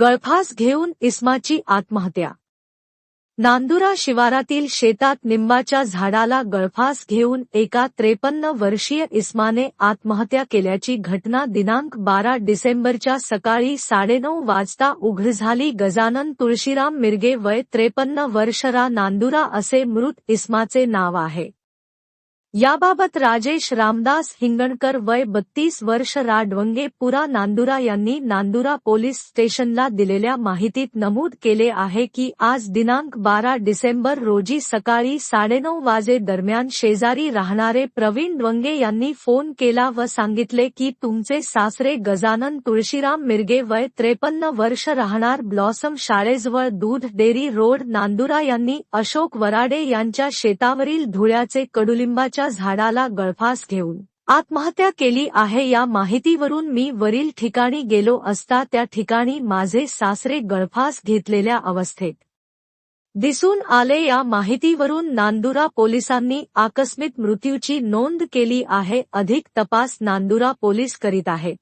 गळफास घेऊन इस्माची आत्महत्या. नांदुरा शिवारातील शेतात निंबाच्या झाडाला गळफास घेऊन एका त्रेपन्न वर्षीय इस्माने आत्महत्या केल्याची घटना दिनांक बारा डिसेंबरच्या सकाळी साडेनऊ वाजता उघड झाली. गजानन तुळशीराम मिरगे वय त्रेपन्न वर्षरा नांदुरा असे मृत इस्माचे नाव आहे. याबाबत राजेश रामदास हिंगणकर वय बत्तीस वर्ष राडवंगे पुरा नांदुरा यांनी नांदुरा पोलीस स्टेशनला दिलेल्या माहितीत नमूद केले आहे की आज दिनांक बारा डिसेंबर रोजी सकाळी साडेनऊ वाजे दरम्यान शेजारी राहणारे प्रवीण डवंगे यांनी फोन केला व सांगितले की तुमचे सासरे गजानन तुळशीराम मिरगे वय त्रेपन्न वर्ष राहणार ब्लॉसम शाळेजवळ दूध डेअरी रोड नांदुरा यांनी अशोक वराडे यांच्या शेतावरील धुळ्याचे कडुलिंबाच्या झाडाला गळफास घेऊन. आत्महत्या केली आहे या माहितीवरून मी वरील ठिकाणी गेलो असता त्या ठिकाणी माझे सासरे गळफास घेतलेल्या अवस्थेत. दिसून आले या माहितीवरून नांदुरा पोलिसांनी आकस्मिक मृत्यूची नोंद केली आहे. अधिक तपास नांदुरा पोलीस करीत आहेत